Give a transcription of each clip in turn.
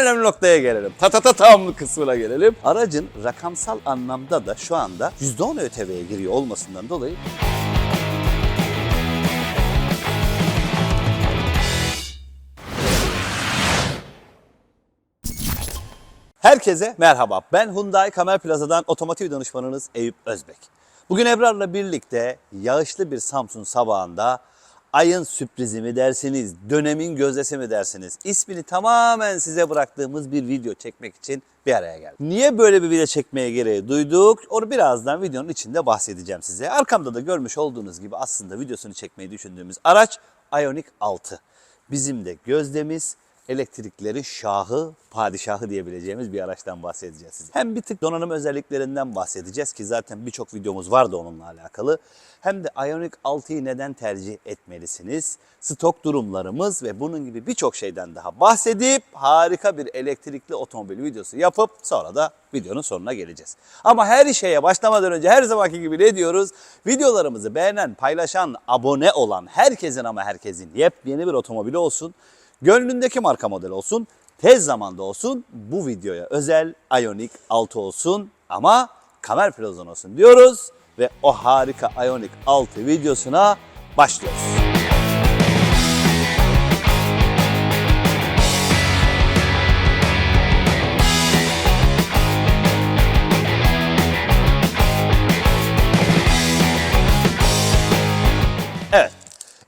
en önemli noktaya gelelim. Ta ta ta tam kısmına gelelim. Aracın rakamsal anlamda da şu anda %10 ÖTV'ye giriyor olmasından dolayı Herkese merhaba. Ben Hyundai Kamer Plaza'dan otomotiv danışmanınız Eyüp Özbek. Bugün Ebrar'la birlikte yağışlı bir Samsun sabahında ayın sürprizi mi dersiniz, dönemin gözdesi mi dersiniz? İsmini tamamen size bıraktığımız bir video çekmek için bir araya geldik. Niye böyle bir video çekmeye gereği duyduk? Onu birazdan videonun içinde bahsedeceğim size. Arkamda da görmüş olduğunuz gibi aslında videosunu çekmeyi düşündüğümüz araç Ioniq 6. Bizim de gözdemiz, elektriklerin şahı, padişahı diyebileceğimiz bir araçtan bahsedeceğiz size. Hem bir tık donanım özelliklerinden bahsedeceğiz ki zaten birçok videomuz vardı onunla alakalı. Hem de Ioniq 6'yı neden tercih etmelisiniz? Stok durumlarımız ve bunun gibi birçok şeyden daha bahsedip harika bir elektrikli otomobil videosu yapıp sonra da videonun sonuna geleceğiz. Ama her şeye başlamadan önce her zamanki gibi ne diyoruz? Videolarımızı beğenen, paylaşan, abone olan herkesin ama herkesin yepyeni bir otomobili olsun. Gönlündeki marka model olsun, tez zamanda olsun, bu videoya özel Ioniq 6 olsun ama kamer plazon olsun diyoruz ve o harika Ioniq 6 videosuna başlıyoruz. Evet.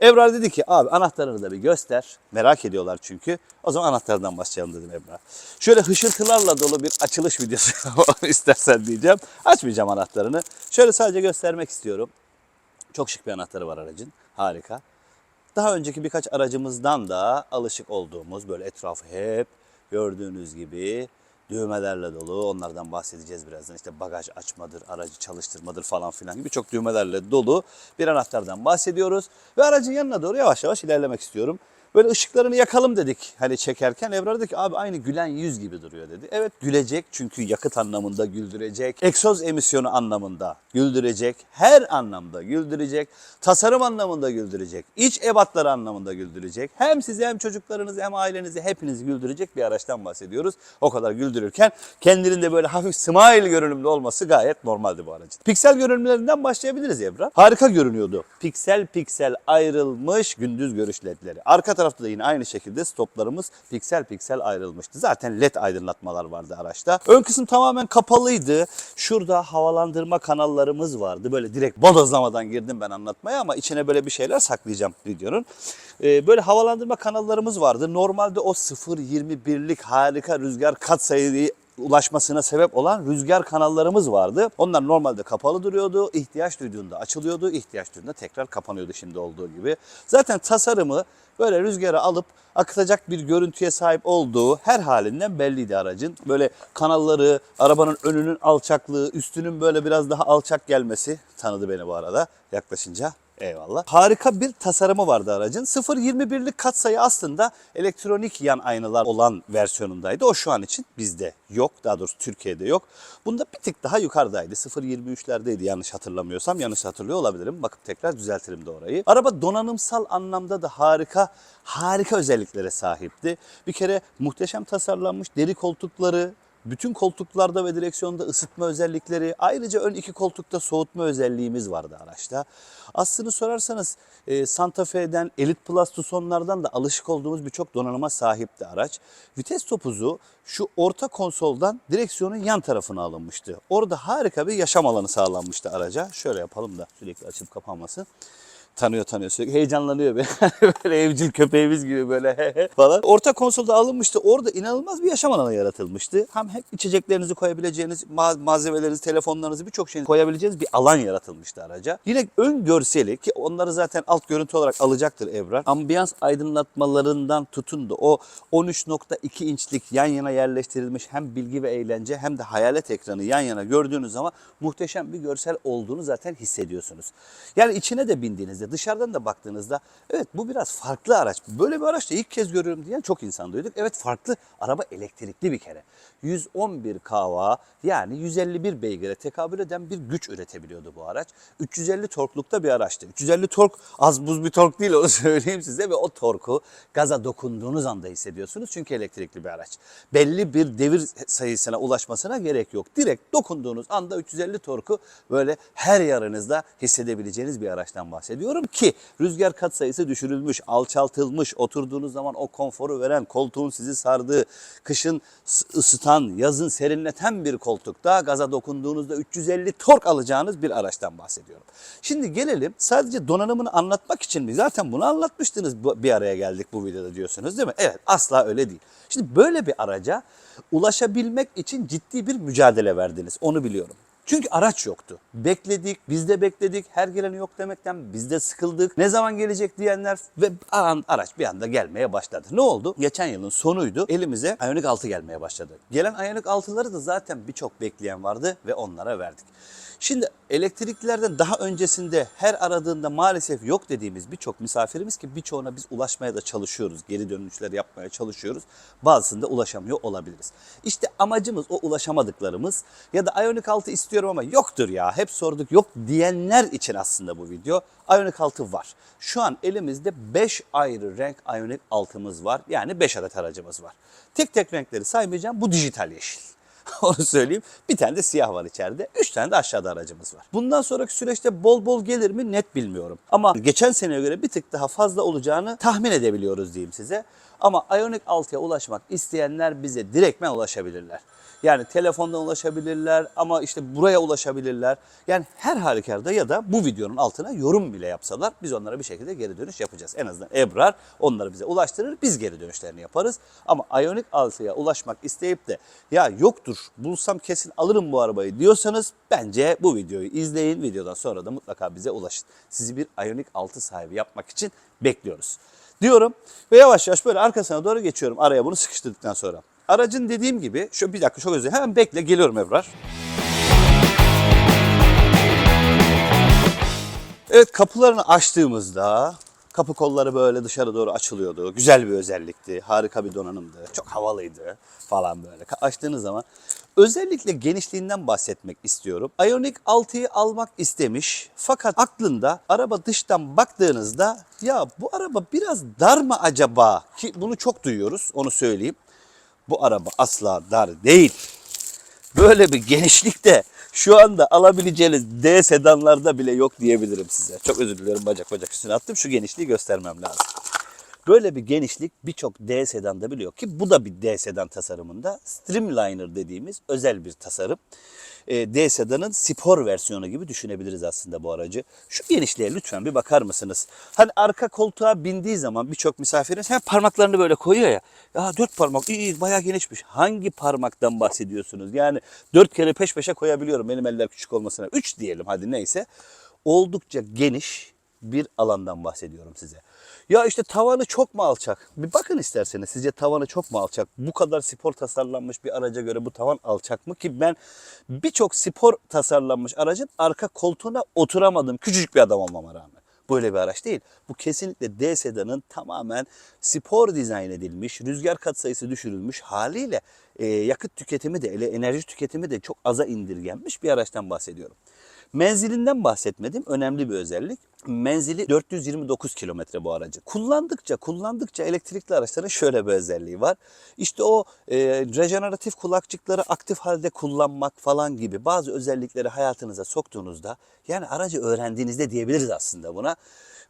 Ebrar dedi ki abi anahtarını da bir göster. Merak ediyorlar çünkü. O zaman anahtardan başlayalım dedim Ebrar. Şöyle hışırtılarla dolu bir açılış videosu istersen diyeceğim. Açmayacağım anahtarını. Şöyle sadece göstermek istiyorum. Çok şık bir anahtarı var aracın. Harika. Daha önceki birkaç aracımızdan da alışık olduğumuz böyle etrafı hep gördüğünüz gibi düğmelerle dolu. Onlardan bahsedeceğiz birazdan. İşte bagaj açmadır, aracı çalıştırmadır falan filan gibi çok düğmelerle dolu bir anahtardan bahsediyoruz. Ve aracın yanına doğru yavaş yavaş ilerlemek istiyorum. Böyle ışıklarını yakalım dedik hani çekerken. Ebrar dedi ki abi aynı gülen yüz gibi duruyor dedi. Evet gülecek çünkü yakıt anlamında güldürecek. Egzoz emisyonu anlamında güldürecek. Her anlamda güldürecek. Tasarım anlamında güldürecek. İç ebatları anlamında güldürecek. Hem sizi hem çocuklarınızı hem ailenizi hepinizi güldürecek bir araçtan bahsediyoruz. O kadar güldürürken kendinin de böyle hafif smile görünümlü olması gayet normaldi bu aracın. Piksel görünümlerinden başlayabiliriz Ebrar. Harika görünüyordu. Piksel piksel ayrılmış gündüz görüş ledleri. Arka tarafta da yine aynı şekilde stoplarımız piksel piksel ayrılmıştı. Zaten led aydınlatmalar vardı araçta. Ön kısım tamamen kapalıydı. Şurada havalandırma kanallarımız vardı. Böyle direkt bodozlamadan girdim ben anlatmaya ama içine böyle bir şeyler saklayacağım videonun. Ee, böyle havalandırma kanallarımız vardı. Normalde o 0.21'lik harika rüzgar katsayıyı ulaşmasına sebep olan rüzgar kanallarımız vardı. Onlar normalde kapalı duruyordu. İhtiyaç duyduğunda açılıyordu. ihtiyaç duyduğunda tekrar kapanıyordu şimdi olduğu gibi. Zaten tasarımı böyle rüzgara alıp akıtacak bir görüntüye sahip olduğu her halinden belliydi aracın. Böyle kanalları, arabanın önünün alçaklığı, üstünün böyle biraz daha alçak gelmesi tanıdı beni bu arada yaklaşınca. Eyvallah. Harika bir tasarımı vardı aracın. 0.21'lik katsayı aslında elektronik yan aynalar olan versiyonundaydı. O şu an için bizde yok. Daha doğrusu Türkiye'de yok. Bunda bir tık daha yukarıdaydı. 0.23'lerdeydi yanlış hatırlamıyorsam. Yanlış hatırlıyor olabilirim. Bakıp tekrar düzeltirim de orayı. Araba donanımsal anlamda da harika, harika özelliklere sahipti. Bir kere muhteşem tasarlanmış deri koltukları, bütün koltuklarda ve direksiyonda ısıtma özellikleri, ayrıca ön iki koltukta soğutma özelliğimiz vardı araçta. Aslını sorarsanız e, Santa Fe'den, Elite Plus Tucson'lardan da alışık olduğumuz birçok donanıma sahipti araç. Vites topuzu şu orta konsoldan direksiyonun yan tarafına alınmıştı. Orada harika bir yaşam alanı sağlanmıştı araca. Şöyle yapalım da sürekli açıp kapanmasın tanıyor tanıyor sürekli heyecanlanıyor böyle, böyle evcil köpeğimiz gibi böyle falan. Orta konsolda alınmıştı. Orada inanılmaz bir yaşam alanı yaratılmıştı. Hem hep içeceklerinizi koyabileceğiniz, ma- malzemelerinizi, telefonlarınızı birçok şeyini koyabileceğiniz bir alan yaratılmıştı araca. Yine ön görseli ki onları zaten alt görüntü olarak alacaktır Ebrar. Ambiyans aydınlatmalarından tutun da o 13.2 inçlik yan yana yerleştirilmiş hem bilgi ve eğlence hem de hayalet ekranı yan yana gördüğünüz zaman muhteşem bir görsel olduğunu zaten hissediyorsunuz. Yani içine de bindiğinizde girdiğinizde dışarıdan da baktığınızda evet bu biraz farklı araç. Böyle bir araç da ilk kez görüyorum diyen çok insan duyduk. Evet farklı araba elektrikli bir kere. 111 kW yani 151 beygire tekabül eden bir güç üretebiliyordu bu araç. 350 torklukta bir araçtı. 350 tork az buz bir tork değil onu söyleyeyim size ve o torku gaza dokunduğunuz anda hissediyorsunuz çünkü elektrikli bir araç. Belli bir devir sayısına ulaşmasına gerek yok. Direkt dokunduğunuz anda 350 torku böyle her yarınızda hissedebileceğiniz bir araçtan bahsediyorum ki rüzgar kat sayısı düşürülmüş, alçaltılmış, oturduğunuz zaman o konforu veren, koltuğun sizi sardığı, kışın ısıtan, yazın serinleten bir koltukta gaza dokunduğunuzda 350 tork alacağınız bir araçtan bahsediyorum. Şimdi gelelim sadece donanımını anlatmak için mi? Zaten bunu anlatmıştınız bir araya geldik bu videoda diyorsunuz değil mi? Evet asla öyle değil. Şimdi böyle bir araca ulaşabilmek için ciddi bir mücadele verdiniz. Onu biliyorum. Çünkü araç yoktu. Bekledik, biz de bekledik. Her gelen yok demekten biz de sıkıldık. Ne zaman gelecek diyenler ve an, araç bir anda gelmeye başladı. Ne oldu? Geçen yılın sonuydu. Elimize Ioniq 6 gelmeye başladı. Gelen Ioniq 6'ları da zaten birçok bekleyen vardı ve onlara verdik. Şimdi elektriklilerden daha öncesinde her aradığında maalesef yok dediğimiz birçok misafirimiz ki birçoğuna biz ulaşmaya da çalışıyoruz. Geri dönüşler yapmaya çalışıyoruz. Bazısında ulaşamıyor olabiliriz. İşte amacımız o ulaşamadıklarımız ya da Ioniq 6 istiyorum ama yoktur ya hep sorduk yok diyenler için aslında bu video. Ioniq 6 var. Şu an elimizde 5 ayrı renk Ioniq 6'mız var. Yani 5 adet aracımız var. Tek tek renkleri saymayacağım. Bu dijital yeşil. Onu söyleyeyim. Bir tane de siyah var içeride. Üç tane de aşağıda aracımız var. Bundan sonraki süreçte bol bol gelir mi net bilmiyorum. Ama geçen seneye göre bir tık daha fazla olacağını tahmin edebiliyoruz diyeyim size. Ama Ioniq 6'ya ulaşmak isteyenler bize direktmen ulaşabilirler. Yani telefondan ulaşabilirler ama işte buraya ulaşabilirler. Yani her halükarda ya da bu videonun altına yorum bile yapsalar biz onlara bir şekilde geri dönüş yapacağız. En azından Ebrar onları bize ulaştırır biz geri dönüşlerini yaparız. Ama Ioniq 6'ya ulaşmak isteyip de ya yoktur bulsam kesin alırım bu arabayı diyorsanız bence bu videoyu izleyin. Videodan sonra da mutlaka bize ulaşın. Sizi bir Ioniq 6 sahibi yapmak için bekliyoruz diyorum ve yavaş yavaş böyle arkasına doğru geçiyorum araya bunu sıkıştırdıktan sonra. Aracın dediğim gibi şu bir dakika çok özür. Hemen bekle geliyorum Ebrar. Evet kapılarını açtığımızda kapı kolları böyle dışarı doğru açılıyordu. Güzel bir özellikti. Harika bir donanımdı. Çok havalıydı falan böyle. Açtığınız zaman özellikle genişliğinden bahsetmek istiyorum. Ioniq 6'yı almak istemiş fakat aklında araba dıştan baktığınızda ya bu araba biraz dar mı acaba? Ki bunu çok duyuyoruz onu söyleyeyim. Bu araba asla dar değil. Böyle bir genişlikte şu anda alabileceğiniz D sedanlarda bile yok diyebilirim size. Çok özür diliyorum bacak bacak üstüne attım. Şu genişliği göstermem lazım. Böyle bir genişlik birçok D sedanda biliyor ki bu da bir D sedan tasarımında. Streamliner dediğimiz özel bir tasarım. E, D sedanın spor versiyonu gibi düşünebiliriz aslında bu aracı. Şu genişliğe lütfen bir bakar mısınız? Hani arka koltuğa bindiği zaman birçok misafiriniz hem parmaklarını böyle koyuyor ya. Ya dört parmak iyi, iyi bayağı genişmiş. Hangi parmaktan bahsediyorsunuz? Yani dört kere peş peşe koyabiliyorum benim eller küçük olmasına. Üç diyelim hadi neyse. Oldukça geniş bir alandan bahsediyorum size. Ya işte tavanı çok mu alçak? Bir bakın isterseniz sizce tavanı çok mu alçak? Bu kadar spor tasarlanmış bir araca göre bu tavan alçak mı? Ki ben birçok spor tasarlanmış aracın arka koltuğuna oturamadım. Küçücük bir adam olmama rağmen. Böyle bir araç değil. Bu kesinlikle D sedanın tamamen spor dizayn edilmiş, rüzgar katsayısı düşürülmüş haliyle e, yakıt tüketimi de, ele- enerji tüketimi de çok aza indirgenmiş bir araçtan bahsediyorum. Menzilinden bahsetmedim. Önemli bir özellik. Menzili 429 kilometre bu aracı. Kullandıkça kullandıkça elektrikli araçların şöyle bir özelliği var. İşte o e, rejeneratif kulakçıkları aktif halde kullanmak falan gibi bazı özellikleri hayatınıza soktuğunuzda yani aracı öğrendiğinizde diyebiliriz aslında buna.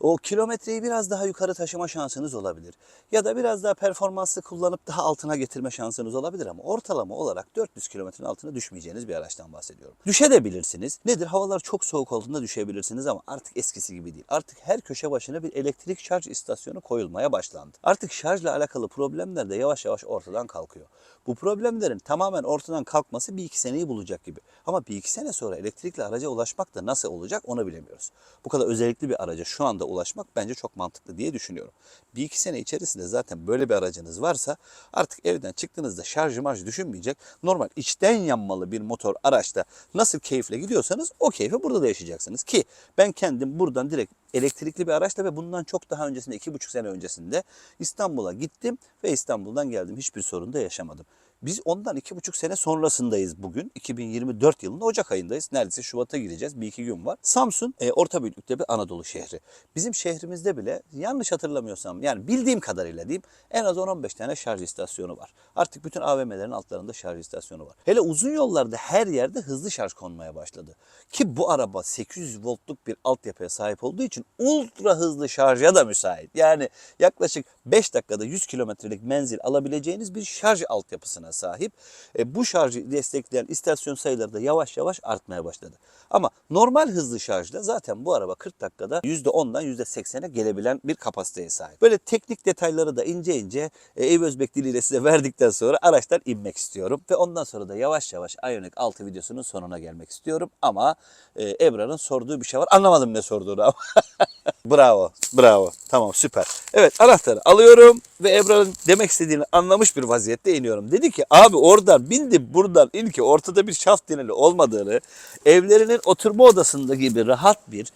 O kilometreyi biraz daha yukarı taşıma şansınız olabilir. Ya da biraz daha performanslı kullanıp daha altına getirme şansınız olabilir ama ortalama olarak 400 kilometrenin altına düşmeyeceğiniz bir araçtan bahsediyorum. Düşebilirsiniz. Nedir? Havalar çok soğuk olduğunda düşebilirsiniz ama artık eskisi gibi değil. Artık her köşe başına bir elektrik şarj istasyonu koyulmaya başlandı. Artık şarjla alakalı problemler de yavaş yavaş ortadan kalkıyor. Bu problemlerin tamamen ortadan kalkması bir iki seneyi bulacak gibi. Ama bir iki sene sonra elektrikli araca ulaşmak da nasıl olacak onu bilemiyoruz. Bu kadar özellikli bir araca şu anda ulaşmak bence çok mantıklı diye düşünüyorum. Bir iki sene içerisinde zaten böyle bir aracınız varsa artık evden çıktığınızda şarj marj düşünmeyecek. Normal içten yanmalı bir motor araçta nasıl keyifle gidiyorsanız o keyfi burada da yaşayacaksınız. Ki ben kendim buradan direkt elektrikli bir araçla ve bundan çok daha öncesinde, iki buçuk sene öncesinde İstanbul'a gittim ve İstanbul'dan geldim. Hiçbir sorun da yaşamadım. Biz ondan iki buçuk sene sonrasındayız bugün. 2024 yılının Ocak ayındayız. Neredeyse Şubat'a gireceğiz. Bir iki gün var. Samsun e, orta büyüklükte bir Anadolu şehri. Bizim şehrimizde bile yanlış hatırlamıyorsam yani bildiğim kadarıyla diyeyim en az 10-15 tane şarj istasyonu var. Artık bütün AVM'lerin altlarında şarj istasyonu var. Hele uzun yollarda her yerde hızlı şarj konmaya başladı. Ki bu araba 800 voltluk bir altyapıya sahip olduğu için ultra hızlı şarja da müsait. Yani yaklaşık 5 dakikada 100 kilometrelik menzil alabileceğiniz bir şarj altyapısına sahip. E, bu şarjı destekleyen istasyon sayıları da yavaş yavaş artmaya başladı. Ama normal hızlı şarjla zaten bu araba 40 dakikada %10'dan %80'e gelebilen bir kapasiteye sahip. Böyle teknik detayları da ince ince e, Eyüp Özbek diliyle size verdikten sonra araçtan inmek istiyorum. Ve ondan sonra da yavaş yavaş Ioniq 6 videosunun sonuna gelmek istiyorum. Ama e, Ebrar'ın sorduğu bir şey var. Anlamadım ne sorduğunu ama. bravo, bravo. Tamam süper. Evet anahtarı alıyorum ve Ebrar'ın demek istediğini anlamış bir vaziyette iniyorum. Dedi ki abi oradan bindi buradan in ki ortada bir şaft dineli olmadığını, evlerinin oturma odasında gibi rahat bir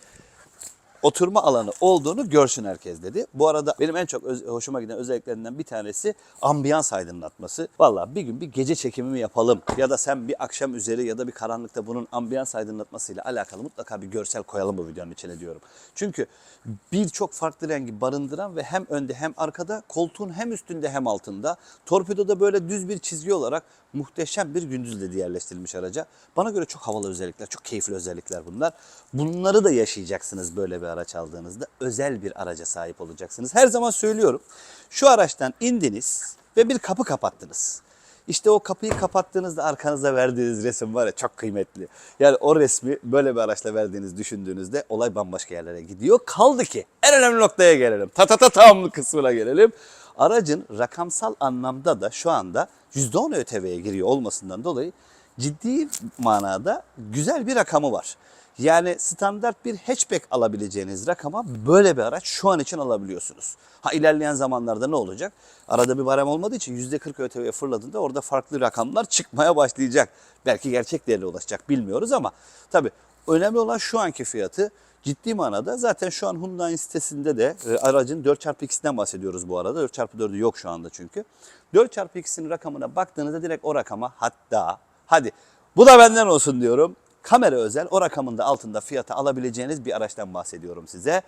oturma alanı olduğunu görsün herkes dedi. Bu arada benim en çok hoşuma giden özelliklerinden bir tanesi ambiyans aydınlatması. Vallahi bir gün bir gece çekimi mi yapalım ya da sen bir akşam üzeri ya da bir karanlıkta bunun ambiyans aydınlatmasıyla alakalı mutlaka bir görsel koyalım bu videonun içine diyorum. Çünkü birçok farklı rengi barındıran ve hem önde hem arkada koltuğun hem üstünde hem altında torpidoda böyle düz bir çizgi olarak muhteşem bir gündüz ledi yerleştirilmiş araca. Bana göre çok havalı özellikler, çok keyifli özellikler bunlar. Bunları da yaşayacaksınız böyle bir araç aldığınızda. Özel bir araca sahip olacaksınız. Her zaman söylüyorum. Şu araçtan indiniz ve bir kapı kapattınız. İşte o kapıyı kapattığınızda arkanıza verdiğiniz resim var ya çok kıymetli. Yani o resmi böyle bir araçla verdiğiniz düşündüğünüzde olay bambaşka yerlere gidiyor. Kaldı ki en önemli noktaya gelelim. Ta ta ta tam kısmına gelelim. Aracın rakamsal anlamda da şu anda %10 ÖTV'ye giriyor olmasından dolayı ciddi manada güzel bir rakamı var. Yani standart bir hatchback alabileceğiniz rakama böyle bir araç şu an için alabiliyorsunuz. Ha ilerleyen zamanlarda ne olacak? Arada bir barem olmadığı için %40 ÖTV'ye fırladığında orada farklı rakamlar çıkmaya başlayacak. Belki gerçek değerine ulaşacak bilmiyoruz ama tabii önemli olan şu anki fiyatı ciddi manada zaten şu an Hyundai sitesinde de e, aracın 4x2'den bahsediyoruz bu arada. 4x4'ü yok şu anda çünkü. 4x2'nin rakamına baktığınızda direkt o rakama hatta hadi bu da benden olsun diyorum. Kamera özel o rakamın da altında fiyata alabileceğiniz bir araçtan bahsediyorum size.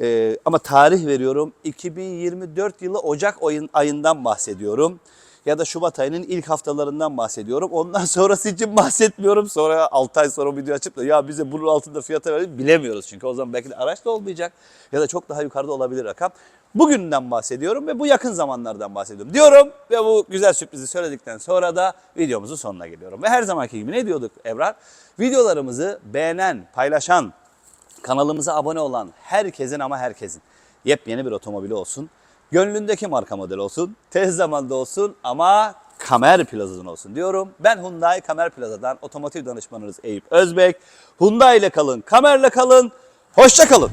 Ee, ama tarih veriyorum 2024 yılı Ocak ayından bahsediyorum. Ya da Şubat ayının ilk haftalarından bahsediyorum. Ondan sonrası için bahsetmiyorum. Sonra 6 ay sonra video açıp da ya bize bunun altında fiyata verin bilemiyoruz. Çünkü o zaman belki de araç da olmayacak. Ya da çok daha yukarıda olabilir rakam. Bugünden bahsediyorum ve bu yakın zamanlardan bahsediyorum diyorum. Ve bu güzel sürprizi söyledikten sonra da videomuzun sonuna geliyorum. Ve her zamanki gibi ne diyorduk Ebrar? Videolarımızı beğenen, paylaşan, kanalımıza abone olan herkesin ama herkesin yepyeni bir otomobili olsun. Gönlündeki marka model olsun. Tez zamanda olsun ama Kamer Plaza'dan olsun diyorum. Ben Hyundai Kamer Plaza'dan otomotiv danışmanınız Eyüp Özbek. Hyundai ile kalın, Kamer'le kalın. Hoşça kalın.